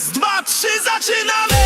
Raz, dwa, trzy, zaczynamy!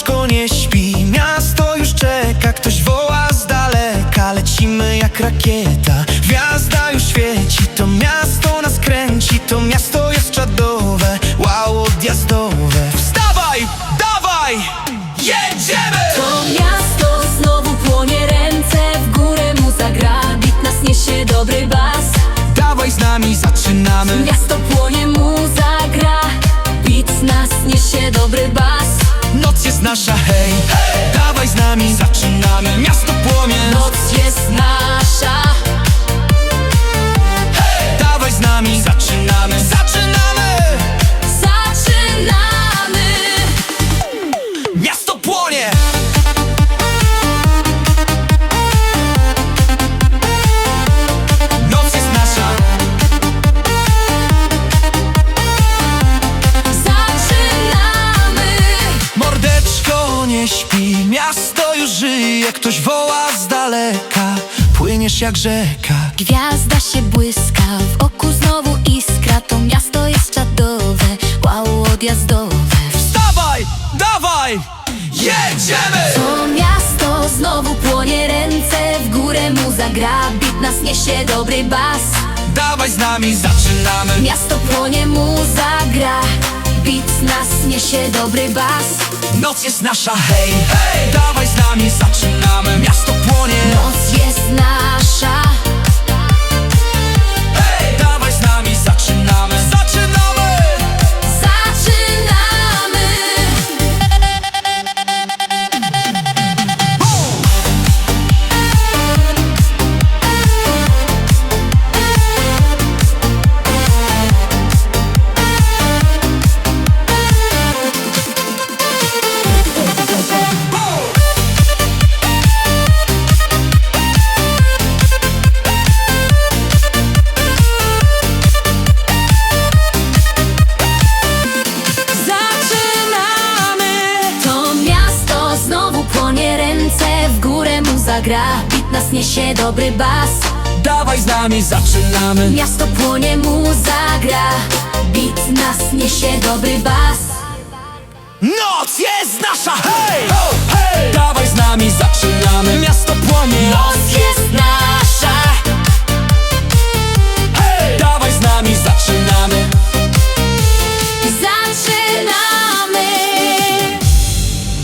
Mordeczko nie śpi, miasto już czeka Ktoś woła z daleka, lecimy jak rakieta nasza, hej, dawaj z nami, zaczynamy. Miasto płonie, Noc jest nasza. Dawaj z nami, zaczynamy. Zaczynamy! Zaczynamy. Miasto płonie! Ktoś woła z daleka Płyniesz jak rzeka. Gwiazda się błyska, w oku znowu iskra. To miasto jest czadowe, wow, odjazdowe. Wstawaj, dawaj, jedziemy! To miasto znowu płonie ręce w górę mu zagra Bit nas niesie dobry bas. Dawaj z nami, zaczynamy. Miasto płonie mu zagra Bit nas niesie dobry bas. Noc jest nasza, hej, hej. Dawaj z nami, zaczynamy Miasto płonie. Noc jest nasza zagra Bit nas niesie dobry bas. Dawaj z nami, zaczynamy. Miasto płonie mu zagra Bit nas niesie dobry bas. Noc jest nasza, hej! hej! Dawaj z nami, zaczynamy. Miasto płonie. Noc jest nasza. Hej! Dawaj z nami, zaczynamy. Zaczynamy.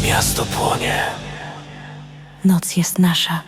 Miasto płonie Noc jest nasza